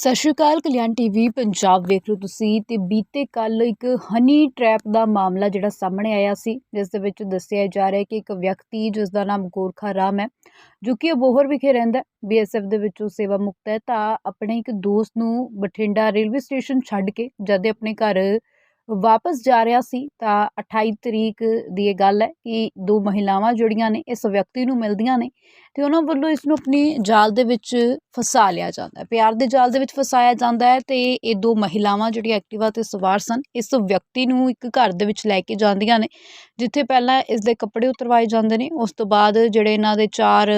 ਸਤਿ ਸ਼੍ਰੀ ਅਕਾਲ, ਕਲਿਆਣ ਟੀਵੀ, ਪੰਜਾਬ ਵੇਖ ਰਹੇ ਤੁਸੀਂ ਤੇ ਬੀਤੇ ਕੱਲ ਇੱਕ ਹਨੀ ਟ੍ਰੈਪ ਦਾ ਮਾਮਲਾ ਜਿਹੜਾ ਸਾਹਮਣੇ ਆਇਆ ਸੀ, ਜਿਸ ਦੇ ਵਿੱਚ ਦੱਸਿਆ ਜਾ ਰਿਹਾ ਕਿ ਇੱਕ ਵਿਅਕਤੀ ਜਿਸ ਦਾ ਨਾਮ ਗੋਰਖਾ ਰਾਮ ਹੈ, ਜੋ ਕਿ ਅਬੋਹਰ ਵਿਖੇ ਰਹਿੰਦਾ ਬੀਐਸਐਫ ਦੇ ਵਿੱਚੋਂ ਸੇਵਾ ਮੁਕਤ ਹੈ ਤਾਂ ਆਪਣੇ ਇੱਕ ਦੋਸਤ ਨੂੰ ਬਠਿੰਡਾ ਰੇਲਵੇ ਸਟੇਸ਼ਨ ਛੱਡ ਕੇ, ਜਦ ਆਪਣੇ ਘਰ ਵਾਪਸ ਜਾ ਰਿਹਾ ਸੀ ਤਾਂ 28 ਤਰੀਕ ਦੀ ਇਹ ਗੱਲ ਹੈ ਕਿ ਦੋ ਮਹਿਲਾਵਾਂ ਜਿਹੜੀਆਂ ਨੇ ਇਸ ਵਿਅਕਤੀ ਨੂੰ ਮਿਲਦੀਆਂ ਨੇ ਤੇ ਉਹਨਾਂ ਵੱਲੋਂ ਇਸ ਨੂੰ ਆਪਣੀ ਜਾਲ ਦੇ ਵਿੱਚ ਫਸਾ ਲਿਆ ਜਾਂਦਾ ਹੈ। ਪਿਆਰ ਦੇ ਜਾਲ ਦੇ ਵਿੱਚ ਫਸਾਇਆ ਜਾਂਦਾ ਹੈ ਤੇ ਇਹ ਦੋ ਮਹਿਲਾਵਾਂ ਜਿਹੜੀਆਂ ਐਕਟਿਵਾ ਤੇ ਸਵਾਰ ਸਨ ਇਸ ਵਿਅਕਤੀ ਨੂੰ ਇੱਕ ਘਰ ਦੇ ਵਿੱਚ ਲੈ ਕੇ ਜਾਂਦੀਆਂ ਨੇ ਜਿੱਥੇ ਪਹਿਲਾਂ ਇਸ ਦੇ ਕੱਪੜੇ ਉਤਰਵਾਏ ਜਾਂਦੇ ਨੇ ਉਸ ਤੋਂ ਬਾਅਦ ਜਿਹੜੇ ਇਹਨਾਂ ਦੇ ਚਾਰ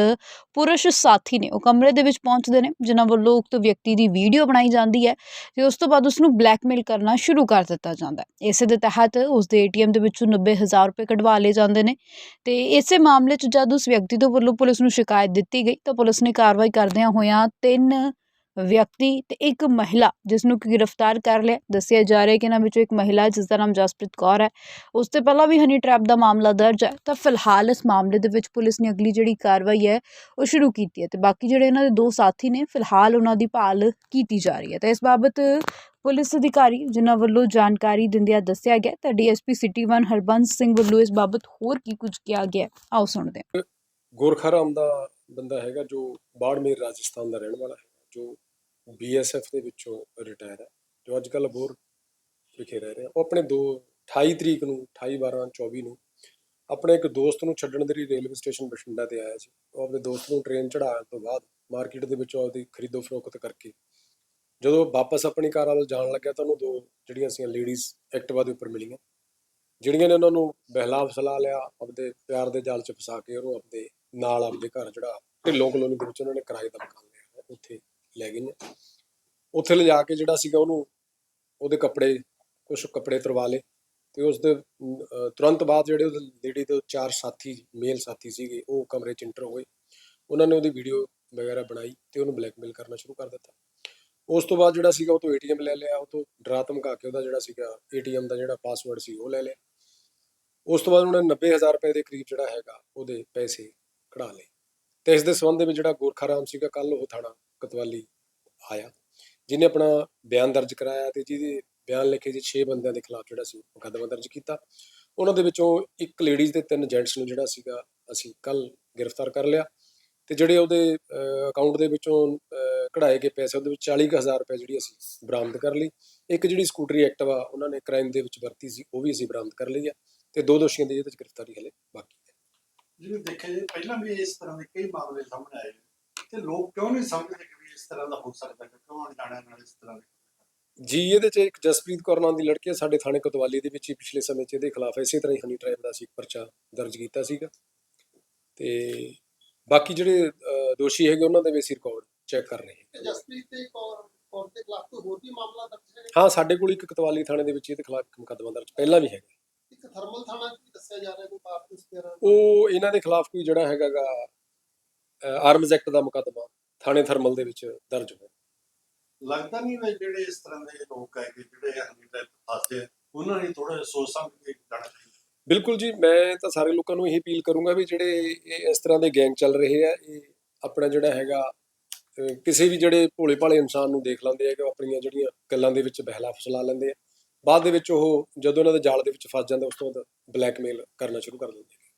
ਪੁਰਸ਼ ਸਾਥੀ ਨੇ ਉਹ ਕਮਰੇ ਦੇ ਵਿੱਚ ਪਹੁੰਚਦੇ ਨੇ ਜਿਨ੍ਹਾਂ ਵੱਲੋਂ ਉਕਤ ਵਿਅਕਤੀ ਦੀ ਵੀਡੀਓ ਬਣਾਈ ਜਾਂਦੀ ਹੈ ਤੇ ਉਸ ਤੋਂ ਬਾਅਦ ਉਸ ਨੂੰ ਬਲੈਕਮੇਲ ਕਰਨਾ ਸ਼ੁਰੂ ਕਰ ਦਿੱਤਾ ਜਾਂਦਾ ਹੈ ਇਸੇ ਦੇ ਤਹਿਤ ਉਸ ਦੇ ਏਟੀਐਮ ਦੇ ਵਿੱਚੋਂ 90000 ਰੁਪਏ ਕਢਵਾ ਲਏ ਜਾਂਦੇ ਨੇ ਤੇ ਇਸੇ ਮਾਮਲੇ 'ਚ ਜਦ ਉਸ ਵਿਅਕਤੀ ਦੇ ਵੱਲੋਂ ਪੁਲਿਸ ਨੂੰ ਸ਼ਿਕਾਇਤ ਦਿੱਤੀ ਗਈ ਤਾਂ ਪੁਲਿਸ ਨੇ ਕਾਰਵਾਈ ਕਰਦਿਆਂ ਹੋਇਆਂ ਤਿੰਨ ਵਿਅਕਤੀ ਤੇ ਇੱਕ ਮਹਿਲਾ ਜਿਸ ਨੂੰ ਕਿ ਗ੍ਰਿਫਤਾਰ ਕਰ ਲਿਆ। ਦੱਸਿਆ ਜਾ ਰਿਹਾ ਕਿ ਇਹਨਾਂ ਵਿੱਚੋਂ ਇੱਕ ਮਹਿਲਾ ਜਿਸ ਦਾ ਨਾਮ ਜਸਪ੍ਰੀਤ ਕੌਰ ਹੈ। ਉਸ ਤੇ ਪਹਿਲਾਂ ਵੀ ਹਨੀ ਟ੍ਰੈਪ ਦਾ ਮਾਮਲਾ ਦਰਜ ਹੈ। ਤਾਂ ਫਿਲਹਾਲ ਇਸ ਮਾਮਲੇ ਦੇ ਵਿੱਚ ਪੁਲਿਸ ਨੇ ਅਗਲੀ ਜਿਹੜੀ ਕਾਰਵਾਈ ਹੈ, ਉਹ ਸ਼ੁਰੂ ਕੀਤੀ ਹੈ ਤੇ ਬਾਕੀ ਜਿਹੜੇ ਇਹਨਾਂ ਦੇ ਦੋ ਸਾਥੀ ਨੇ, ਫਿਲਹਾਲ ਉਹਨਾਂ ਦੀ ਭਾਲ ਕੀਤੀ ਜਾ ਰਹੀ ਹੈ। ਤਾਂ ਇਸ ਬਾਬਤ ਪੁਲਿਸ ਅਧਿਕਾਰੀ ਜਿਨ੍ਹਾਂ ਵੱਲੋਂ ਜਾਣਕਾਰੀ ਦਿੰਦਿਆਂ ਦੱਸਿਆ ਗਿਆ ਤਾਂ ਡੀਐਸਪੀ ਸਿਟੀ 1 ਹਰਬੰਸ ਸਿੰਘ ਵੱਲੋਂ ਇਸ ਬਾਬਤ ਹੋਰ ਕੀ ਕੁਝ ਕਿਹਾ ਗਿਆ? ਆਓ ਸੁਣਦੇ ਹਾਂ। ਗੋਰਖਾ ਦਾ ਬੰਦਾ ਹੈਗਾ ਜੋ ਬਾੜਮੇਰ ਰਾਜਸਥਾਨ ਦਾ ਰਹਿਣ ਵਾਲਾ ਹੈ, ਜੋ ਬੀਐਸਐਫ ਦੇ ਵਿੱਚੋਂ ਰਿਟਾਇਰ ਹੈ ਜੋ ਅੱਜ ਕੱਲ ਅਬੋਹਰ ਵਿਖੇ ਰਹਿ ਰਿਹਾ। ਉਹ ਆਪਣੇ ਦੋ 28 ਤਰੀਕ ਨੂੰ 28 12 24 ਨੂੰ ਆਪਣੇ ਇੱਕ ਦੋਸਤ ਨੂੰ ਛੱਡਣ ਦੇ ਲਈ ਰੇਲਵੇ ਸਟੇਸ਼ਨ ਬਠਿੰਡਾ ਤੇ ਆਇਆ ਸੀ। ਉਹ ਆਪਣੇ ਦੋਸਤ ਨੂੰ ਟ੍ਰੇਨ ਚੜਾਉਣ ਤੋਂ ਬਾਅਦ ਮਾਰਕੀਟ ਦੇ ਵਿੱਚੋਂ ਆਪਦੀ ਖਰੀਦੋ ਫਰੋਖਤ ਕਰਕੇ ਜਦੋਂ ਵਾਪਸ ਆਪਣੀ ਕਾਰ ਵੱਲ ਜਾਣ ਲੱਗਿਆ ਤਾਂ ਉਹਨੂੰ ਦੋ ਜਿਹੜੀਆਂ ਸੀ ਲੇਡੀਜ਼ ਐਕਟਿਵਾ ਦੇ ਉੱਪਰ ਮਿਲੀਆਂ। ਜਿਹੜੀਆਂ ਨੇ ਉਹਨਾਂ ਨੂੰ ਬਹਿਲਾ ਫਸਲਾ ਲਿਆ, ਆਪਦੇ ਪਿਆਰ ਦੇ ਜਾਲ 'ਚ ਫਸਾ ਕੇ ਉਹਨੂੰ ਆਪਦੇ ਨਾਲ ਆਪਦੇ ਘਰ ਜਿਹੜਾ ਢਿੱਲੋਂ ਕਲੋਨੀ ਦੇ ਵਿੱਚ ਉਹਨਾਂ ਨੇ ਕਿਰਾਏ ਦਾ ਮਕਾਨ ਲਿਆ ਉੱਥੇ ਲੈ ਗਈਆਂ। ਉੱਥੇ ਲਿਜਾ ਕੇ ਜਿਹੜਾ ਸੀਗਾ ਉਹਨੂੰ ਉਹਦੇ ਕੱਪੜੇ ਕੁਝ ਕੱਪੜੇ ਤਰਵਾ ਲਏ ਤੇ ਉਸ ਦੇ ਤੁਰੰਤ ਬਾਅਦ ਜਿਹੜੇ ਉਹ ਲੇਡੀ ਦੇ ਚਾਰ ਸਾਥੀ ਮੇਲ ਸਾਥੀ ਸੀਗੇ, ਉਹ ਕਮਰੇ 'ਚ ਇੰਟਰ ਹੋਏ। ਉਹਨਾਂ ਨੇ ਉਹਦੀ ਵੀਡੀਓ ਵਗੈਰਾ ਬਣਾਈ ਤੇ ਉਹਨੂੰ ਬਲੈਕਮੇਲ ਕਰਨਾ ਸ਼ੁਰੂ ਕਰ ਦਿੱਤਾ। ਉਸ ਤੋਂ ਬਾਅਦ ਜਿਹੜਾ ਸੀਗਾ ਉਹ ਤੋਂ ਏਟੀਐਮ ਲੈ ਲਿਆ, ਉਹ ਤੋਂ ਡਰਾ ਧਮਕਾ ਕੇ ਉਹਦਾ ਜਿਹੜਾ ਸੀਗਾ ਏਟੀਐਮ ਦਾ ਜਿਹੜਾ ਪਾਸਵਰਡ ਸੀ ਉਹ ਲੈ ਲਿਆ। ਉਸ ਤੋਂ ਬਾਅਦ ਉਹਨਾਂ ਨੇ 90000 ਰੁਪਏ ਦੇ ਕਰੀਬ ਜਿਹੜਾ ਹੈਗਾ ਉਹਦੇ ਪੈਸੇ ਕਢਾ ਲਏ। ਤੇ ਇਸ ਦੇ ਸੰਬੰਧ ਦੇ ਵਿੱਚ ਜਿਹੜਾ ਗੋਰਖਾ ਰਾਮ ਸੀਗਾ ਕੱਲ ਉਹ ਥਾਣਾ ਕਤਵਾਲੀ ਆਇਆ, ਜਿਹਨੇ ਆਪਣਾ ਬਿਆਨ ਦਰਜ ਕਰਾਇਆ ਤੇ ਜਿਹਦੇ ਬਿਆਨ ਲਿਖੇ ਜੀ 6 ਬੰਦਿਆਂ ਦੇ ਖਿਲਾਫ ਜਿਹੜਾ ਸੀ ਮੁਕੱਦਮਾ ਦਰਜ ਕੀਤਾ। ਉਹਨਾਂ ਦੇ ਵਿੱਚੋਂ ਇੱਕ ਲੇਡੀਜ਼ ਤੇ ਤਿੰਨ ਜੈਂਟਸ ਨੂੰ ਜਿਹੜਾ ਸੀਗਾ ਅਸੀਂ ਕੱਲ ਗ੍ਰਿਫਤਾਰ ਕਰ ਲਿਆ ਤੇ ਜਿਹੜੇ ਉਹਦੇ ਅਕਾਊਂਟ ਦੇ ਵਿੱਚੋਂ ਕਢਾਏ ਗਏ ਪੈਸੇ ਉਹਦੇ ਵਿੱਚ 40000 ਰੁਪਏ ਜਿਹੜੀ ਅਸੀਂ ਬਰਾਮਦ ਕਰ ਲਈ। ਇੱਕ ਜਿਹੜੀ ਸਕੂਟਰੀ ਐਕਟਿਵਾ ਉਹਨਾਂ ਨੇ ਕ੍ਰਾਈਮ ਦੇ ਵਿੱਚ ਵਰਤੀ ਸੀ ਉਹ ਵੀ ਅਸੀਂ ਬਰਾਮਦ ਕਰ ਲਈ ਆ ਤੇ ਦੋ ਦੋਸ਼ੀਆਂ ਦੀ ਇਹਦੇ ਵਿੱਚ ਗ੍ਰਿਫਤਾਰੀ ਹਲੇ ਬਾਕੀ ਹੈ। ਜਿਵੇਂ ਦੇਖਿਆ ਪਹਿਲਾਂ ਵੀ ਇਸ ਤਰ੍ਹਾਂ ਦੇ ਕਈ ਮਾਮਲੇ ਸਾਹਮਣੇ ਆਏ ਨੇ ਤੇ ਲੋਕ ਕਿਉਂ ਨਹੀਂ ਸਮਝਦੇ ਕਿ ਵੀ ਇਸ ਤਰ੍ਹਾਂ ਦਾ ਹੋ ਸਕਦਾ ਕਿ ਕਿਉਂ ਅਣਜਾਣਿਆਂ ਨਾਲ ਇਸ ਤਰ੍ਹਾਂ ਦੇ? ਜੀ ਇਹਦੇ ਚ ਇੱਕ ਜਸਪ੍ਰੀਤ ਕੌਰ ਨਾਮ ਦੀ ਲੜਕੀ ਹੈ ਸਾਡੇ ਥਾਣੇ ਕੋਤਵਾਲੀ ਦੇ ਵਿੱਚ ਹੀ ਪਿਛਲੇ ਸਮੇਂ 'ਚ ਇਹਦੇ ਖਿਲਾਫ ਇਸੇ ਤਰ੍ਹਾਂ ਹੀ ਹਨੀ ਟ੍ਰੈਪ ਦਾ ਸੀ ਪਰਚਾ ਦਰਜ ਕੀਤਾ ਸੀਗਾ। ਤੇ ਬਾਕੀ ਜਿਹੜੇ ਦੋਸ਼ੀ ਹੈਗੇ ਉਹਨਾਂ ਦੇ ਵੀ ਅਸੀਂ ਰਿਕਾਰਡ ਚੈੱਕ ਕਰ ਰਹੇ ਹਾਂ ਜਸਪ੍ਰੀਤ ਤੇ ਕੌਰ ਕੌਰ ਦੇ ਖਿਲਾਫ ਕੋਈ ਹੋਰ ਵੀ ਮਾਮਲਾ ਦਰਜ ਹੈ? ਹਾਂ ਸਾਡੇ ਕੋਲ ਇੱਕ ਕੋਤਵਾਲੀ ਥਾਣੇ ਦੇ ਵਿੱਚ ਇਹਦੇ ਖਿਲਾਫ ਮੁਕੱਦਮਾ ਦਰਜ ਪਹਿਲਾਂ ਵੀ ਹੈਗਾ। ਇੱਕ ਥਰਮਲ ਥਾਣਾ ਵੀ ਦੱਸਿਆ ਜਾ ਰਿਹਾ ਕੋਈ ਕਾਰਤੂਸ ਵਗੈਰਾ ਉਹ ਇਹਨਾਂ ਦੇ ਖਿਲਾਫ ਕੋਈ ਜਿਹੜਾ ਹੈਗਾਗਾ ਆਰਮਜ਼ ਐਕਟ ਦਾ ਮੁਕੱਦਮਾ ਥਾਣੇ ਥਰਮਲ ਦੇ ਵਿੱਚ ਦਰਜ ਹੋਇਆ। ਲੱਗਦਾ ਨਹੀਂ ਵੀ ਜਿਹੜੇ ਇਸ ਤਰ੍ਹਾਂ ਦੇ ਲੋਕ ਹੈ ਕਿ ਜਿਹੜੇ ਹਨੀ ਟਾਈਪ ਫਸਦੇ ਉਹਨਾਂ ਨੇ ਥੋੜਾ ਸੋਚ ਸਮਝ ਕੇ ਜਾਣਾ ਚਾਹੀਦਾ। ਬਿਲਕੁਲ ਜੀ ਮੈਂ ਤਾਂ ਸਾਰੇ ਲੋਕਾਂ ਨੂੰ ਇਹ ਅਪੀਲ ਕਰੂੰਗਾ ਵੀ ਜਿਹੜੇ ਇਹ ਇਸ ਤਰ੍ਹਾਂ ਦੇ ਗੈਂਗ ਚੱਲ ਰਹੇ ਆ ਇਹ ਆਪਣਾ ਜਿਹੜਾ ਹੈਗਾ ਕਿਸੇ ਵੀ ਜਿਹੜੇ ਭੋਲੇ ਭਾਲੇ ਇਨਸਾਨ ਨੂੰ ਦੇਖ ਲੈਂਦੇ ਆ ਕਿ ਉਹ ਆਪਣੀਆਂ ਜਿਹੜੀਆਂ ਗੱਲਾਂ ਦੇ ਵਿੱਚ ਬਹਿਲਾ ਫਸਲਾ ਲੈਂਦੇ ਆ, ਬਾਅਦ ਦੇ ਵਿੱਚ ਉਹ ਜਦੋਂ ਉਹਨਾਂ ਦੇ ਜਾਲ ਦੇ ਵਿੱਚ ਫਸ ਜਾਂਦਾ, ਉਸ ਤੋਂ ਬਾਅਦ ਬਲੈਕਮੇਲ ਕਰਨਾ ਸ਼ੁਰੂ ਕਰ ਦਿੰਦੇ ਆ